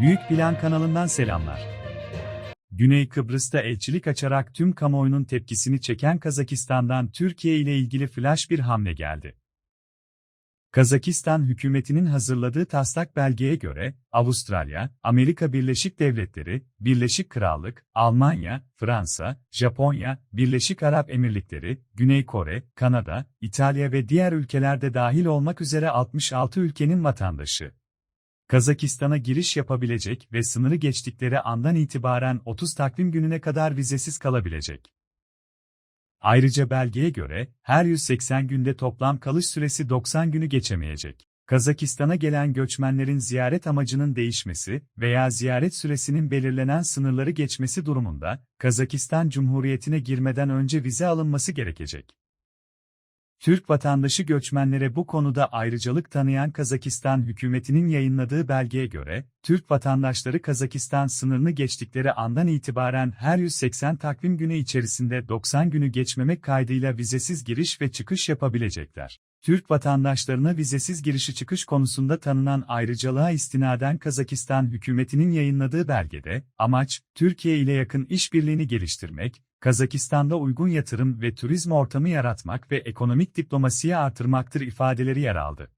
Büyük Plan kanalından selamlar. Güney Kıbrıs'ta elçilik açarak tüm kamuoyunun tepkisini çeken Kazakistan'dan Türkiye ile ilgili flash bir hamle geldi. Kazakistan hükümetinin hazırladığı taslak belgeye göre, Avustralya, Amerika Birleşik Devletleri, Birleşik Krallık, Almanya, Fransa, Japonya, Birleşik Arap Emirlikleri, Güney Kore, Kanada, İtalya ve diğer ülkelerde dahil olmak üzere 66 ülkenin vatandaşı, Kazakistan'a giriş yapabilecek ve sınırı geçtikleri andan itibaren 30 takvim gününe kadar vizesiz kalabilecek. Ayrıca belgeye göre, her 180 günde toplam kalış süresi 90 günü geçemeyecek. Kazakistan'a gelen göçmenlerin ziyaret amacının değişmesi veya ziyaret süresinin belirlenen sınırları geçmesi durumunda, Kazakistan Cumhuriyeti'ne girmeden önce vize alınması gerekecek. Türk vatandaşı göçmenlere bu konuda ayrıcalık tanıyan Kazakistan hükümetinin yayınladığı belgeye göre, Türk vatandaşları Kazakistan sınırını geçtikleri andan itibaren her 180 takvim günü içerisinde 90 günü geçmemek kaydıyla vizesiz giriş ve çıkış yapabilecekler. Türk vatandaşlarına vizesiz girişi çıkış konusunda tanınan ayrıcalığa istinaden Kazakistan hükümetinin yayınladığı belgede, amaç, Türkiye ile yakın işbirliğini geliştirmek, Kazakistan'da uygun yatırım ve turizm ortamı yaratmak ve ekonomik diplomasiyi artırmaktır ifadeleri yer aldı.